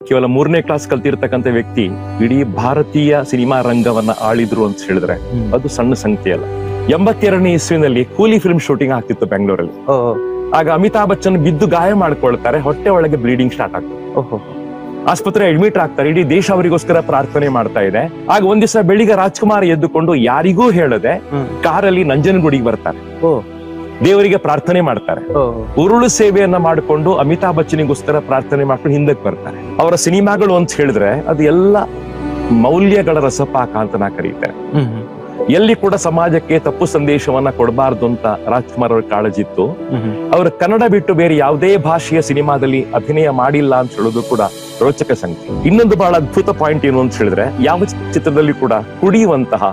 ಕೇವಲ ಮೂರನೇ ಕ್ಲಾಸ್ ಕಲ್ತಿರ್ತಕ್ಕಂಥ ವ್ಯಕ್ತಿ ಇಡೀ ಭಾರತೀಯ ಸಿನಿಮಾ ರಂಗವನ್ನ ಆಳಿದ್ರು ಅಂತ ಹೇಳಿದ್ರೆ ಅದು ಸಣ್ಣ ಸಂಖ್ಯೆ ಅಲ್ಲ. ಎಂಬತ್ತೆರಡನೇ ಇಸ್ವಿನಲ್ಲಿ ಕೂಲಿ ಫಿಲ್ಮ್ ಶೂಟಿಂಗ್ ಆಗ್ತಿತ್ತು ಬೆಂಗಳೂರಲ್ಲಿ. ಆಗ ಅಮಿತಾಬ್ ಬಚ್ಚನ್ ಬಿದ್ದು ಗಾಯ ಮಾಡ್ಕೊಳ್ತಾರೆ ಹೊಟ್ಟೆ ಒಳಗೆ ಬ್ಲೀಡಿಂಗ್ ಸ್ಟಾರ್ಟ್ ಆಗ್ತದೆ. ಆಸ್ಪತ್ರೆ ಅಡ್ಮಿಟ್ ಆಗ್ತಾರೆ ಇಡೀ ದೇಶ ಅವರಿಗೋಸ್ಕರ ಪ್ರಾರ್ಥನೆ ಮಾಡ್ತಾ ಇದೆ. ಆಗ ಒಂದ್ ದಿವಸ ಬೆಳಿಗ್ಗೆ ರಾಜ್ಕುಮಾರ್ ಎದ್ದುಕೊಂಡು ಯಾರಿಗೂ ಹೇಳದೆ ಕಾರಲ್ಲಿ ನಂಜನಗೂಡಿಗೆ ಬರ್ತಾರೆ. ಓ. ದೇವರಿಗೆ ಪ್ರಾರ್ಥನೆ ಮಾಡ್ತಾರೆ. ಉರುಳು ಸೇವೆಯನ್ನ ಮಾಡಿಕೊಂಡು ಅಮಿತಾಬ್ ಬಚ್ಚನಿಗೋಸ್ಕರ ಪ್ರಾರ್ಥನೆ ಮಾಡ್ಕೊಂಡು ಹಿಂದಕ್ಕೆ ಬರ್ತಾರೆ. ಅವರ ಸಿನಿಮಾಗಳು ಅಂತ ಹೇಳಿದ್ರೆ ಅದು ಎಲ್ಲ ಮೌಲ್ಯಗಳ ರಸಪಾಕ ಅಂತ ನಾ ಕರೀತಾರೆ. ಎಲ್ಲಿ ಕೂಡ ಸಮಾಜಕ್ಕೆ ತಪ್ಪು ಸಂದೇಶವನ್ನ ಕೊಡಬಾರ್ದು ಅಂತ ರಾಜ್ಕುಮಾರ್ ಅವರ ಕಾಳಜಿತ್ತು. ಇತ್ತು. ಅವರು ಕನ್ನಡ ಬಿಟ್ಟು ಬೇರೆ ಯಾವುದೇ ಭಾಷೆಯ ಸಿನಿಮಾದಲ್ಲಿ ಅಭಿನಯ ಮಾಡಿಲ್ಲ ಅಂತ ಹೇಳೋದು ಕೂಡ ರೋಚಕ ಸಂಖ್ಯೆ ಇನ್ನೊಂದು ಬಹಳ ಅದ್ಭುತ ಪಾಯಿಂಟ್ ಏನು ಅಂತ ಹೇಳಿದ್ರೆ ಯಾವ ಚಿತ್ರದಲ್ಲಿ ಕೂಡ ಕುಡಿಯುವಂತಹ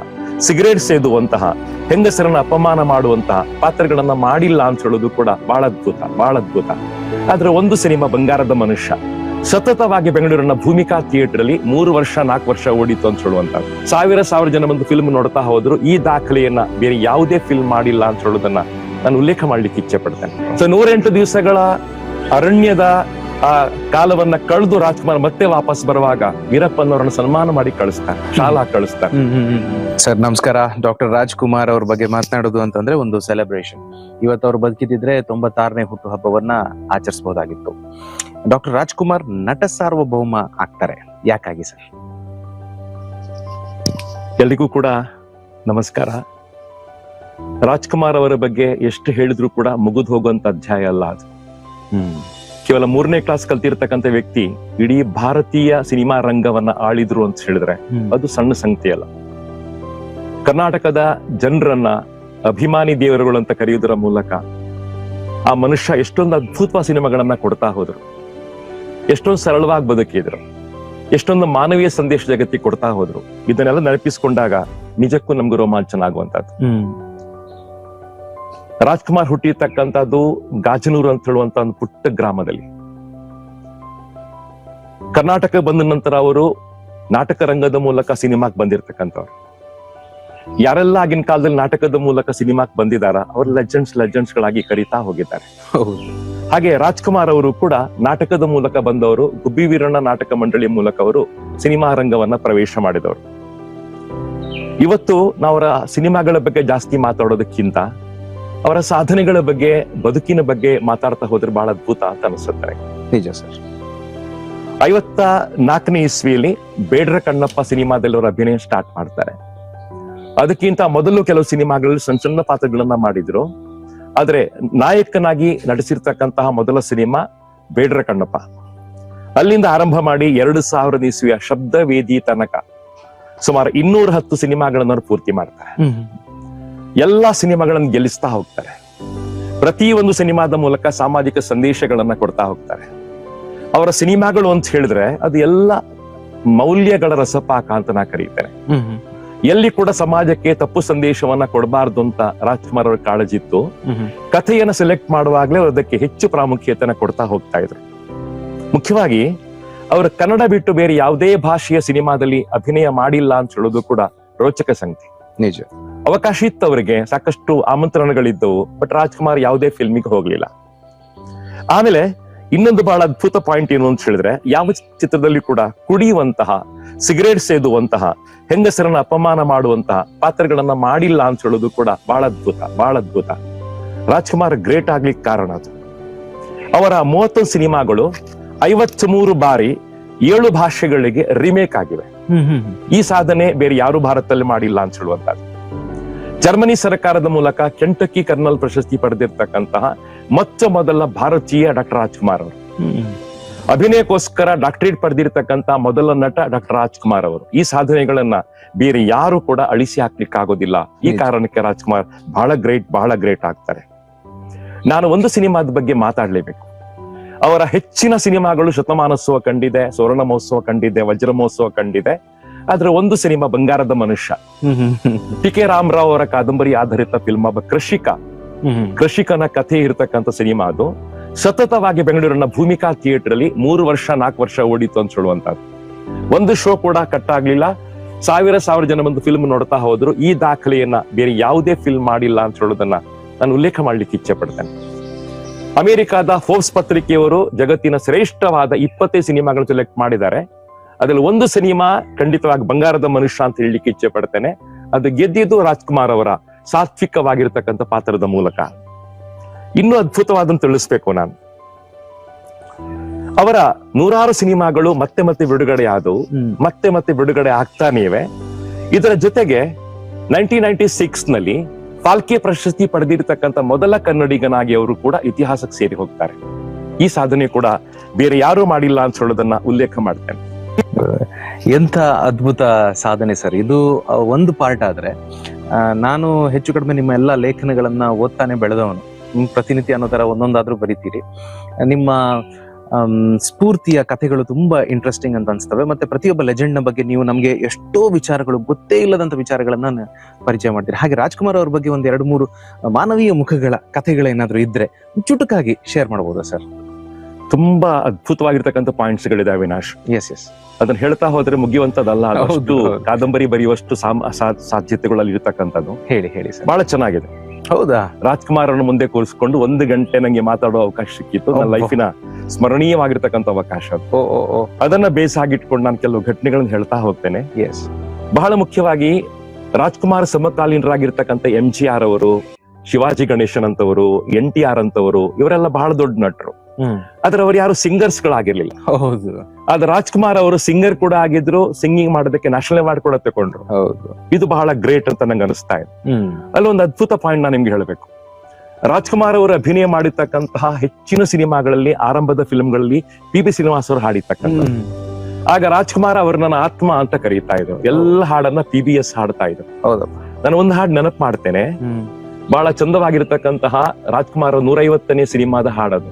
ಸಿಗರೇಟ್ ಸೇದುವಂತಹ, ಹೆಂಗಸರನ್ನ ಅಪಮಾನ ಮಾಡುವಂತಹ ಪಾತ್ರಗಳನ್ನ ಮಾಡಿಲ್ಲ ಅಂತ ಹೇಳೋದು ಕೂಡ ಬಹಳ ಅದ್ಭುತ ಬಹಳ ಅದ್ಭುತ. ಆದ್ರೆ ಒಂದು ಸಿನಿಮಾ ಬಂಗಾರದ ಮನುಷ್ಯ, ಸತತವಾಗಿ ಬೆಂಗಳೂರಿನ ಭೂಮಿಕಾ ಥಿಯೇಟರ್ ಅಲ್ಲಿ ಮೂರು ವರ್ಷ, ನಾಲ್ಕು ವರ್ಷ ಓಡಿತು ಅಂತ ಹೇಳುವಂತ ಸಾವಿರ ಸಾವಿರ ಜನ ಬಂದು ಫಿಲ್ಮ್ ನೋಡ್ತಾ ಹೋದ್ರು, ಈ ದಾಖಲೆಯನ್ನ ಬೇರೆ ಯಾವುದೇ ಫಿಲ್ಮ್ ಮಾಡಿಲ್ಲ ಅಂತ ಹೇಳೋದನ್ನ ನಾನು ಉಲ್ಲೇಖ ಮಾಡ್ಲಿಕ್ಕೆ ಇಚ್ಛೆ ಪಡ್ತೇನೆ. ಸೊ ನೂರೆಂಟು ದಿವಸಗಳ ಅರಣ್ಯದ ಆ ಕಾಲವನ್ನ ಕಳೆದು ರಾಜ್ಕುಮಾರ್ ಮತ್ತೆ ವಾಪಸ್ ಬರುವಾಗ ವೀರಪ್ಪನವರನ್ನ ಸನ್ಮಾನ ಮಾಡಿ ಕಳಿಸ್ತಾರೆ ಶಾಲಾ ಕಳಿಸ್ತಾರೆ. ಸರ್ ನಮಸ್ಕಾರ. ಡಾಕ್ಟರ್ ರಾಜ್ಕುಮಾರ್ ಅವ್ರ ಬಗ್ಗೆ ಮಾತನಾಡೋದು ಅಂತಂದ್ರೆ ಒಂದು ಸೆಲೆಬ್ರೇಷನ್ ಇವತ್ತು ಅವ್ರು ಬದುಕಿದ್ರೆ ತೊಂಬತ್ತಾರನೇ ಹುಟ್ಟು ಹಬ್ಬವನ್ನ ಆಚರಿಸಬಹುದಾಗಿತ್ತು ಡಾಕ್ಟರ್ ರಾಜ್ಕುಮಾರ್ ನಟ ಸಾರ್ವಭೌಮ ಆಗ್ತಾರೆ. ಯಾಕಾಗಿ ಸರ್? ಎಲ್ರಿಗೂ ಕೂಡ ನಮಸ್ಕಾರ. ರಾಜ್ಕುಮಾರ್ ಅವರ ಬಗ್ಗೆ ಎಷ್ಟು ಹೇಳಿದ್ರು ಕೂಡ ಮುಗಿದು ಹೋಗುವಂತ ಅಧ್ಯಾಯ ಅಲ್ಲ ಅದು. ಹ್ಮ್. ಕೇವಲ ಮೂರನೇ ಕ್ಲಾಸ್ ಕಲ್ತಿರ್ತಕ್ಕಂಥ ವ್ಯಕ್ತಿ ಇಡೀ ಭಾರತೀಯ ಸಿನಿಮಾ ರಂಗವನ್ನ ಆಳಿದ್ರು ಅಂತ ಹೇಳಿದ್ರೆ ಅದು ಸಣ್ಣ ಸಂಗತಿ ಅಲ್ಲ. ಕರ್ನಾಟಕದ ಜನರನ್ನ ಅಭಿಮಾನಿ ದೇವರುಗಳು ಅಂತ ಕರೆಯುವುದರ ಮೂಲಕ ಆ ಮನುಷ್ಯ ಎಷ್ಟೊಂದು ಅದ್ಭುತ ಸಿನಿಮಾಗಳನ್ನ ಕೊಡ್ತಾ ಹೋದ್ರು. ಎಷ್ಟೊಂದು ಸರಳವಾಗಿ ಬದುಕಿದ್ರು. ಎಷ್ಟೊಂದು ಮಾನವೀಯ ಸಂದೇಶ ಜಗತ್ತಿಗೆ ಕೊಡ್ತಾ ಹೋದ್ರು. ಇದನ್ನೆಲ್ಲ ನೆನಪಿಸ್ಕೊಂಡಾಗ ನಿಜಕ್ಕೂ ನಮ್ಗೆ ರೋಮಾಂಚನ ಆಗುವಂತದ್ದು ರಾಜ್ಕುಮಾರ್ ಹುಟ್ಟಿರ್ತಕ್ಕಂಥದ್ದು ಗಾಜನೂರು ಅಂತ ಹೇಳುವಂತ ಒಂದು ಪುಟ್ಟ ಗ್ರಾಮದಲ್ಲಿ. ಕರ್ನಾಟಕ ಬಂದ ನಂತರ ಅವರು ನಾಟಕ ರಂಗದ ಮೂಲಕ ಸಿನಿಮಾಕ್ ಬಂದಿರತಕ್ಕಂಥವ್ರು. ಯಾರೆಲ್ಲ ಆಗಿನ ಕಾಲದಲ್ಲಿ ನಾಟಕದ ಮೂಲಕ ಸಿನಿಮಾಕ್ ಬಂದಿದಾರ ಅವ್ರು ಲೆಜೆಂಡ್ಸ್ ಲೆಜೆಂಡ್ಸ್ ಗಳಾಗಿ ಕರೀತಾ ಹೋಗಿದ್ದಾರೆ. ಹಾಗೆ ರಾಜ್ಕುಮಾರ್ ಅವರು ಕೂಡ ನಾಟಕದ ಮೂಲಕ ಬಂದವರು ಗುಬ್ಬಿ ವೀರಣ್ಣ ನಾಟಕ ಮಂಡಳಿ ಮೂಲಕ ಅವರು ಸಿನಿಮಾ ರಂಗವನ್ನ ಪ್ರವೇಶ ಮಾಡಿದವರು. ಇವತ್ತು ನಾವರ ಸಿನಿಮಾಗಳ ಬಗ್ಗೆ ಜಾಸ್ತಿ ಮಾತಾಡೋದಕ್ಕಿಂತ ಅವರ ಸಾಧನೆಗಳ ಬಗ್ಗೆ ಬದುಕಿನ ಬಗ್ಗೆ ಮಾತಾಡ್ತಾ ಹೋದ್ರೆ ಬಹಳ ಅದ್ಭುತ ಅಂತ ಅನಿಸುತ್ತೆ. ನಿಜ ಸರ್. ಐವತ್ತ ನಾಲ್ಕನೇ ಇಸ್ವಿಯಲ್ಲಿ ಬೇಡ್ರ ಕಣ್ಣಪ್ಪ ಸಿನಿಮಾದಲ್ಲಿ ಅವರು ಅಭಿನಯ ಸ್ಟಾರ್ಟ್ ಮಾಡ್ತಾರೆ. ಅದಕ್ಕಿಂತ ಮೊದಲು ಕೆಲವು ಸಿನಿಮಾಗಳಲ್ಲಿ ಸಣ್ಣ ಸಣ್ಣ ಪಾತ್ರಗಳನ್ನ ಮಾಡಿದ್ರು. ಆದ್ರೆ ನಾಯಕನಾಗಿ ನಟಿಸಿರ್ತಕ್ಕಂತಹ ಮೊದಲ ಸಿನಿಮಾ ಬೇಡ್ರ ಕಣ್ಣಪ್ಪ. ಅಲ್ಲಿಂದ ಆರಂಭ ಮಾಡಿ ಎರಡು ಸಾವಿರದ ಇಸ್ವಿಯ ಶಬ್ದ ವೇದಿ ತನಕ ಸುಮಾರು ಇನ್ನೂರ ಹತ್ತು ಸಿನಿಮಾಗಳನ್ನ ಅವ್ರು ಪೂರ್ತಿ ಮಾಡ್ತಾರೆ. ಎಲ್ಲಾ ಸಿನಿಮಾಗಳನ್ನು ಗೆಲ್ಲಿಸ್ತಾ ಹೋಗ್ತಾರೆ. ಪ್ರತಿ ಒಂದು ಸಿನಿಮಾದ ಮೂಲಕ ಸಾಮಾಜಿಕ ಸಂದೇಶಗಳನ್ನ ಕೊಡ್ತಾ ಹೋಗ್ತಾರೆ. ಅವರ ಸಿನಿಮಾಗಳು ಅಂತ ಹೇಳಿದ್ರೆ ಅದು ಎಲ್ಲ ಮೌಲ್ಯಗಳ ರಸಪಾಕ ಅಂತ ನಾ ಕರೀತೇನೆ. ಎಲ್ಲಿ ಕೂಡ ಸಮಾಜಕ್ಕೆ ತಪ್ಪು ಸಂದೇಶವನ್ನ ಕೊಡಬಾರ್ದು ಅಂತ ರಾಜ್ಕುಮಾರ್ ಅವರ ಕಾಳಜಿ ಇತ್ತು. ಕಥೆಯನ್ನು ಕಥೆಯನ್ನ ಸೆಲೆಕ್ಟ್ ಮಾಡುವಾಗಲೇ ಅವರು ಅದಕ್ಕೆ ಹೆಚ್ಚು ಪ್ರಾಮುಖ್ಯತೆಯನ್ನು ಕೊಡ್ತಾ ಹೋಗ್ತಾ ಇದ್ರು. ಮುಖ್ಯವಾಗಿ ಅವರು ಕನ್ನಡ ಬಿಟ್ಟು ಬೇರೆ ಯಾವುದೇ ಭಾಷೆಯ ಸಿನಿಮಾದಲ್ಲಿ ಅಭಿನಯ ಮಾಡಿಲ್ಲ ಅಂತ ಹೇಳೋದು ಕೂಡ ರೋಚಕ ಸಂಗತಿ. ನಿಜ. ಅವಕಾಶ ಇತ್ತು ಅವರಿಗೆ ಸಾಕಷ್ಟು ಆಮಂತ್ರಣಗಳಿದ್ದವು ಬಟ್ ರಾಜ್ಕುಮಾರ್ ಯಾವುದೇ ಫಿಲ್ಮಿಗೆ ಹೋಗ್ಲಿಲ್ಲ. ಆಮೇಲೆ ಇನ್ನೊಂದು ಬಹಳ ಅದ್ಭುತ ಪಾಯಿಂಟ್ ಏನು ಅಂತ ಹೇಳಿದ್ರೆ ಯಾವ ಚಿತ್ರದಲ್ಲಿ ಕೂಡ ಕುಡಿಯುವಂತಹ ಸಿಗರೇಟ್ ಸೇದುವಂತಹ ಹೆಂಗಸರನ್ನ ಅಪಮಾನ ಮಾಡುವಂತಹ ಪಾತ್ರಗಳನ್ನ ಮಾಡಿಲ್ಲ ಅಂತ ಹೇಳೋದು ಕೂಡ ಬಹಳ ಅದ್ಭುತ ಬಹಳ ಅದ್ಭುತ. ರಾಜ್ಕುಮಾರ್ ಗ್ರೇಟ್ ಆಗ್ಲಿಕ್ಕೆ ಕಾರಣ ಅದು. ಅವರ ಮೂವತ್ತೊಂದು ಸಿನಿಮಾಗಳು ಐವತ್ತ್ ಮೂರು ಬಾರಿ ಏಳು ಭಾಷೆಗಳಿಗೆ ರಿಮೇಕ್ ಆಗಿವೆ. ಈ ಸಾಧನೆ ಬೇರೆ ಯಾರು ಭಾರತದಲ್ಲಿ ಮಾಡಿಲ್ಲ ಅಂತ ಹೇಳುವಂತದ್ದು ಜರ್ಮನಿ ಸರ್ಕಾರದ ಮೂಲಕ ಕೆಂಟಕ್ಕಿ ಕರ್ನಲ್ ಪ್ರಶಸ್ತಿ ಪಡೆದಿರ್ತಕ್ಕಂತಹ ಮೊಚ್ಚ ಮೊದಲ ಭಾರತೀಯ ಡಾಕ್ಟರ್ ರಾಜ್ಕುಮಾರ್ ಅವರು. ಅಭಿನಯಕ್ಕೋಸ್ಕರ ಡಾಕ್ಟರೇಟ್ ಪಡೆದಿರತಕ್ಕಂತಹ ಮೊದಲ ನಟ ಡಾಕ್ಟರ್ ರಾಜ್ಕುಮಾರ್ ಅವರು. ಈ ಸಾಧನೆಗಳನ್ನ ಬೇರೆ ಯಾರು ಕೂಡ ಅಳಿಸಿ ಹಾಕ್ಲಿಕ್ಕೆ ಆಗೋದಿಲ್ಲ ಈ. ಕಾರಣಕ್ಕೆ ರಾಜ್ಕುಮಾರ್ ಬಹಳ ಗ್ರೇಟ್ ಬಹಳ ಗ್ರೇಟ್ ಆಗ್ತಾರೆ. ನಾನು ಒಂದು ಸಿನಿಮಾದ ಬಗ್ಗೆ ಮಾತಾಡ್ಲೇಬೇಕು. ಅವರ ಹೆಚ್ಚಿನ ಸಿನಿಮಾಗಳು ಶತಮಾನೋತ್ಸವ ಕಂಡಿದೆ ಸುವರ್ಣ ಮಹೋತ್ಸವ ಕಂಡಿದೆ ವಜ್ರ ಮಹೋತ್ಸವ ಕಂಡಿದೆ. ಆದ್ರೆ ಒಂದು ಸಿನಿಮಾ ಬಂಗಾರದ ಮನುಷ್ಯ. ಟಿ ಕೆ ರಾಮರಾವ್ ಅವರ ಕಾದಂಬರಿ ಆಧಾರಿತ ಫಿಲ್ಮ್ ಒಬ್ಬ ಕೃಷಿಕ. ಕೃಷಿಕನ ಕಥೆ ಇರತಕ್ಕಂತ ಸಿನಿಮಾ ಅದು. ಸತತವಾಗಿ ಬೆಂಗಳೂರಿನ ಭೂಮಿಕಾ ಥಿಯೇಟರ್ ಅಲ್ಲಿ ಮೂರು ವರ್ಷ, ನಾಲ್ಕು ವರ್ಷ ಓಡಿತು ಅಂತ ಹೇಳುವಂತದ್ದು ಒಂದು ಶೋ ಕೂಡ ಕಟ್ ಆಗ್ಲಿಲ್ಲ. ಸಾವಿರ ಸಾವಿರ ಜನ ಬಂದು ಫಿಲ್ಮ್ ನೋಡ್ತಾ ಹೋದ್ರು. ಈ ದಾಖಲೆಯನ್ನ ಬೇರೆ ಯಾವುದೇ ಫಿಲ್ಮ್ ಮಾಡಿಲ್ಲ ಅಂತ ಹೇಳೋದನ್ನ ನಾನು ಉಲ್ಲೇಖ ಮಾಡ್ಲಿಕ್ಕೆ ಇಚ್ಛೆ ಪಡ್ತೇನೆ. ಅಮೆರಿಕಾದ ಫೋರ್ಸ್ ಪತ್ರಿಕೆಯವರು ಜಗತ್ತಿನ ಶ್ರೇಷ್ಠವಾದ ಇಪ್ಪತ್ತೇ ಸಿನಿಮಾಗಳು ಸೆಲೆಕ್ಟ್ ಮಾಡಿದ್ದಾರೆ. ಅದ್ರಲ್ಲಿ ಒಂದು ಸಿನಿಮಾ ಖಂಡಿತವಾಗಿ ಬಂಗಾರದ ಮನುಷ್ಯ ಅಂತ ಹೇಳಲಿಕ್ಕೆ ಇಚ್ಛೆ ಪಡ್ತೇನೆ. ಅದು ಗೆದ್ದಿದ್ದು ರಾಜ್ಕುಮಾರ್ ಅವರ ಸಾತ್ವಿಕವಾಗಿರ್ತಕ್ಕಂಥ ಪಾತ್ರದ ಮೂಲಕ. ಇನ್ನೂ ಅದ್ಭುತವಾದಂತ ತಿಳಿಸ್ಬೇಕು ನಾನು. ಅವರ ನೂರಾರು ಸಿನಿಮಾಗಳು ಮತ್ತೆ ಮತ್ತೆ ಬಿಡುಗಡೆ ಆದವು. ಮತ್ತೆ ಮತ್ತೆ ಬಿಡುಗಡೆ ಆಗ್ತಾನೆ ಇವೆ. ಇದರ ಜೊತೆಗೆ ನೈನ್ಟೀನ್ ನೈನ್ಟಿ ಸಿಕ್ಸ್ನಲ್ಲಿ ಫಾಲ್ಕೆ ಪ್ರಶಸ್ತಿ ಪಡೆದಿರತಕ್ಕಂಥ ಮೊದಲ ಕನ್ನಡಿಗನಾಗಿ ಅವರು ಕೂಡ ಇತಿಹಾಸಕ್ಕೆ ಸೇರಿ ಹೋಗ್ತಾರೆ. ಈ ಸಾಧನೆ ಕೂಡ ಬೇರೆ ಯಾರು ಮಾಡಿಲ್ಲ ಅಂತ ಹೇಳೋದನ್ನ ಉಲ್ಲೇಖ ಮಾಡ್ತೇನೆ. ಎಂತ ಅದ್ಭುತ ಸಾಧನೆ ಸರ್. ಇದು ಒಂದು ಪಾರ್ಟ್ ಆದ್ರೆ ನಾನು ಹೆಚ್ಚು ಕಡಿಮೆ ನಿಮ್ಮ ಎಲ್ಲ ಲೇಖನಗಳನ್ನ ಓದ್ತಾನೆ ಬೆಳೆದವನು. ಪ್ರತಿನಿತ್ಯ ಅನ್ನೋ ತರ ಒಂದೊಂದಾದ್ರೂ ಬರಿತೀರಿ. ನಿಮ್ಮ ಸ್ಫೂರ್ತಿಯ ಕಥೆಗಳು ತುಂಬಾ ಇಂಟ್ರೆಸ್ಟಿಂಗ್ ಅಂತ ಅನ್ಸ್ತವೆ. ಮತ್ತೆ ಪ್ರತಿಯೊಬ್ಬ ಲೆಜೆಂಡ್ನ ಬಗ್ಗೆ ನೀವು ನಮ್ಗೆ ಎಷ್ಟೋ ವಿಚಾರಗಳು, ಗೊತ್ತೇ ಇಲ್ಲದಂತ ವಿಚಾರಗಳನ್ನ ಪರಿಚಯ ಮಾಡ್ತೀರಿ. ಹಾಗೆ ರಾಜ್ಕುಮಾರ್ ಅವ್ರ ಬಗ್ಗೆ ಒಂದ್ ಎರಡು ಮೂರು ಮಾನವೀಯ ಮುಖಗಳ ಕಥೆಗಳೇನಾದ್ರೂ ಇದ್ರೆ, ಚುಟುಕಾಗಿ ಶೇರ್ ಮಾಡಬಹುದಾ ಸರ್? ತುಂಬಾ ಅದ್ಭುತವಾಗಿರ್ತಕ್ಕಂಥ ಪಾಯಿಂಟ್ಸ್ ಗಳಿದಾವೆ ವಿನಾಶ್. ಎಸ್ ಎಸ್ ಅದನ್ನ ಹೇಳ್ತಾ ಹೋದ್ರೆ ಮುಗಿಯುವಂತದಲ್ಲ ಅಷ್ಟು. ಕಾದಂಬರಿ ಬರೆಯುವಷ್ಟು ಸಾಧ್ಯತೆಗಳಲ್ಲಿ ಇರತಕ್ಕಂಥದ್ದು. ಹೇಳಿ ಹೇಳಿ ಬಹಳ ಚೆನ್ನಾಗಿದೆ. ಹೌದಾ? ರಾಜ್ಕುಮಾರ್ ಅನ್ನು ಮುಂದೆ ಕೂರಿಸಿಕೊಂಡು ಒಂದು ಗಂಟೆ ನಂಗೆ ಮಾತಾಡೋ ಅವಕಾಶ ಸಿಕ್ಕಿತ್ತು. ನನ್ನ ಲೈಫಿನ ಸ್ಮರಣೀಯವಾಗಿರ್ತಕ್ಕಂಥ ಅವಕಾಶ ಅದನ್ನ ಬೇಸ್ ಆಗಿಟ್ಕೊಂಡು ನಾನು ಕೆಲವು ಘಟನೆಗಳನ್ನು ಹೇಳ್ತಾ ಹೋಗ್ತೇನೆ. ಎಸ್ ಬಹಳ ಮುಖ್ಯವಾಗಿ ರಾಜ್ಕುಮಾರ್ ಸಮಕಾಲೀನರಾಗಿರ್ತಕ್ಕಂಥ ಎಂ ಜಿ ಆರ್ ಅವರು ಶಿವಾಜಿ ಗಣೇಶನ್ ಅಂತವರು ಎನ್ ಟಿ ಆರ್ ಅಂತವರು ಇವರೆಲ್ಲ ಬಹಳ ದೊಡ್ಡ ನಟರು. ಆದ್ರೆ ಅವ್ರು ಯಾರು ಸಿಂಗರ್ಸ್ ಗಳಾಗಿರ್ಲಿಲ್ಲ. ಹೌದು. ಆದ್ರೆ ರಾಜ್ಕುಮಾರ್ ಅವರು ಸಿಂಗರ್ ಕೂಡ ಆಗಿದ್ರು ಸಿಂಗಿಂಗ್ ಮಾಡೋದಕ್ಕೆ ನ್ಯಾಷನಲ್ ಅವಾರ್ಡ್ ಕೂಡ ತಗೊಂಡ್ರು. ಹೌದು. ಇದು ಬಹಳ ಗ್ರೇಟ್ ಅಂತ ನಂಗೆ ಅನಿಸ್ತಾ ಇದೆ. ಅಲ್ಲಿ ಒಂದು ಅದ್ಭುತ ಪಾಯಿಂಟ್ ನಾನು ನಿಮ್ಗೆ ಹೇಳಬೇಕು. ರಾಜ್ಕುಮಾರ್ ಅವರು ಅಭಿನಯ ಮಾಡಿರ್ತಕ್ಕಂತಹ ಹೆಚ್ಚಿನ ಸಿನಿಮಾಗಳಲ್ಲಿ ಆರಂಭದ ಫಿಲ್ಮ್ಗಳಲ್ಲಿ ಪಿ ಬಿ ಶ್ರೀನಿವಾಸ್ ಅವರು ಹಾಡಿರ್ತಕ್ಕಂಥ. ಆಗ ರಾಜ್ಕುಮಾರ್ ಅವರು ನನ್ನ ಆತ್ಮ ಅಂತ ಕರೀತಾ ಇದ್ರು. ಎಲ್ಲ ಹಾಡನ್ನ ಪಿ ಬಿ ಎಸ್ ಹಾಡ್ತಾ ಇದ್ರು. ನಾನು ಒಂದು ಹಾಡು ನೆನಪು ಮಾಡ್ತೇನೆ. ಬಹಳ ಚಂದವಾಗಿರ್ತಕ್ಕಂತಹ ರಾಜ್ಕುಮಾರ್ ನೂರ ನೂರೈವತ್ತನೇ ಸಿನಿಮಾದ ಹಾಡದು.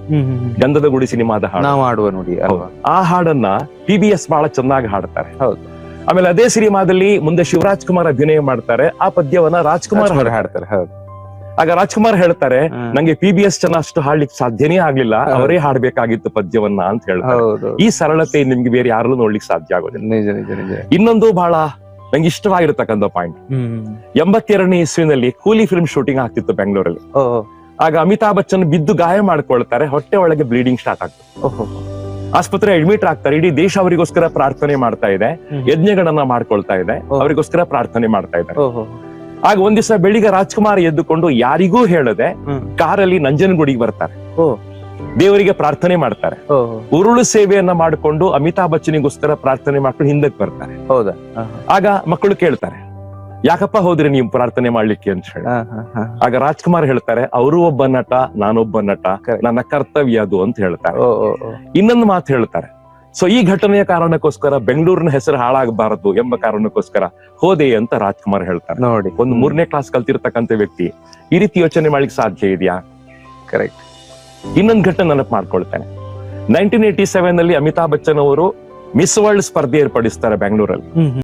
ಗಂಧದ ಗುಡಿ ಸಿನಿಮಾದ ಹಾಡು. ಹಾಡುವ ನುಡಿ ಆ ಹಾಡನ್ನ ಪಿ ಬಿ ಎಸ್ ಬಹಳ ಚೆನ್ನಾಗಿ ಹಾಡ್ತಾರೆ. ಹೌದು. ಆಮೇಲೆ ಅದೇ ಸಿನಿಮಾದಲ್ಲಿ ಮುಂದೆ ಶಿವರಾಜ್ ಕುಮಾರ್ ಅಭಿನಯ ಮಾಡ್ತಾರೆ ಆ ಪದ್ಯವನ್ನ ರಾಜ್ಕುಮಾರ್ ಹೊರ ಹಾಡ್ತಾರೆ. ಆಗ ರಾಜ್ಕುಮಾರ್ ಹೇಳ್ತಾರೆ. ನಂಗೆ ಪಿ ಬಿ ಎಸ್ ಜನ ಅಷ್ಟು ಹಾಡ್ಲಿಕ್ಕೆ ಸಾಧ್ಯನೇ ಆಗ್ಲಿಲ್ಲ ಅವರೇ ಹಾಡ್ಬೇಕಾಗಿತ್ತು ಪದ್ಯವನ್ನ ಅಂತ ಹೇಳ್ತಾರೆ. ಹೌದು. ಈ ಸರಳತೆ ನಿಮ್ಗೆ ಬೇರೆ ಯಾರಲ್ಲೂ ನೋಡ್ಲಿಕ್ಕೆ ಸಾಧ್ಯ ಆಗೋದಿಲ್ಲ. ಇನ್ನೊಂದು ಬಹಳ ನಂಗೆ ಇಷ್ಟವಾಗಿರ್ತಕ್ಕಂಥ ಪಾಯಿಂಟ್ ಎಂಬತ್ತೆರಡನೇ ಇಸ್ವಿನಲ್ಲಿ ಕೂಲಿ ಫಿಲ್ಮ್ ಶೂಟಿಂಗ್ ಆಗ್ತಿತ್ತು ಬೆಂಗಳೂರಲ್ಲಿ. ಆಗ ಅಮಿತಾಬ್ ಬಚ್ಚನ್ ಬಿದ್ದು ಗಾಯ ಮಾಡ್ಕೊಳ್ತಾರೆ ಹೊಟ್ಟೆ ಒಳಗೆ ಬ್ಲೀಡಿಂಗ್ ಸ್ಟಾರ್ಟ್ ಆಗ್ತದೆ ಆಸ್ಪತ್ರೆ ಅಡ್ಮಿಟ್ ಆಗ್ತಾರೆ ಇಡೀ ದೇಶ ಅವರಿಗೋಸ್ಕರ ಪ್ರಾರ್ಥನೆ ಮಾಡ್ತಾ ಇದೆ. ಯಜ್ಞಗಳನ್ನ ಮಾಡ್ಕೊಳ್ತಾ ಇದೆ. ಅವರಿಗೋಸ್ಕರ ಪ್ರಾರ್ಥನೆ ಮಾಡ್ತಾ ಇದ್ದಾರೆ. ಓಹೋ. ಆಗ ಒಂದ್ ದಿವಸ ಬೆಳಿಗ್ಗೆ ರಾಜ್ಕುಮಾರ್ ಎದ್ದುಕೊಂಡು ಯಾರಿಗೂ ಹೇಳದೆ ಕಾರಲ್ಲಿ ನಂಜನಗುಡಿಗೆ ಬರ್ತಾರೆ. ದೇವರಿಗೆ ಪ್ರಾರ್ಥನೆ ಮಾಡ್ತಾರೆ. ಉರುಳು ಸೇವೆಯನ್ನ ಮಾಡಿಕೊಂಡು ಅಮಿತಾಬ್ ಬಚ್ಚನಿಗೋಸ್ಕರ ಪ್ರಾರ್ಥನೆ ಮಾಡ್ಕೊಂಡು ಹಿಂದಕ್ಕೆ ಬರ್ತಾರೆ. ಹೌದಾ? ಆಗ ಮಕ್ಕಳು ಕೇಳ್ತಾರೆ ಯಾಕಪ್ಪ ಹೋದ್ರಿ ನೀವು ಪ್ರಾರ್ಥನೆ ಮಾಡ್ಲಿಕ್ಕೆ ಅಂತ ಹೇಳಿ. ಆಗ ರಾಜ್ಕುಮಾರ್ ಹೇಳ್ತಾರೆ ಅವರು ಒಬ್ಬ ನಟ ನಾನೊಬ್ಬ ನಟ ನನ್ನ ಕರ್ತವ್ಯ ಅದು ಅಂತ ಹೇಳ್ತಾರೆ. ಇನ್ನೊಂದು ಮಾತು ಹೇಳ್ತಾರೆ ಸೊ ಈ ಘಟನೆಯ ಕಾರಣಕ್ಕೋಸ್ಕರ ಬೆಂಗಳೂರಿನ ಹೆಸರು ಹಾಳಾಗಬಾರದು ಎಂಬ ಕಾರಣಕ್ಕೋಸ್ಕರ ಹೋದೆ ಅಂತ ರಾಜ್ಕುಮಾರ್ ಹೇಳ್ತಾರೆ. ನೋಡಿ. ಒಂದು ಮೂರನೇ ಕ್ಲಾಸ್ ಕಲ್ತಿರ್ತಕ್ಕಂಥ ವ್ಯಕ್ತಿ ಈ ರೀತಿ ಯೋಚನೆ ಮಾಡ್ಲಿಕ್ಕೆ ಸಾಧ್ಯ ಇದೆಯಾ? ಕರೆಕ್ಟ್ ಇನ್ನೊಂದು ಘಟನೆ ನೆನಪು ಮಾಡ್ಕೊಳ್ತೇನೆ. ನೈನ್ಟೀನ್ ಏಟಿ ಸೆವೆನ್ ಅಲ್ಲಿ ಅಮಿತಾಬ್ ಬಚ್ಚನ್ ಅವರು ಮಿಸ್ ವರ್ಲ್ಡ್ ಸ್ಪರ್ಧೆ ಏರ್ಪಡಿಸ್ತಾರೆ ಬೆಂಗಳೂರಲ್ಲಿ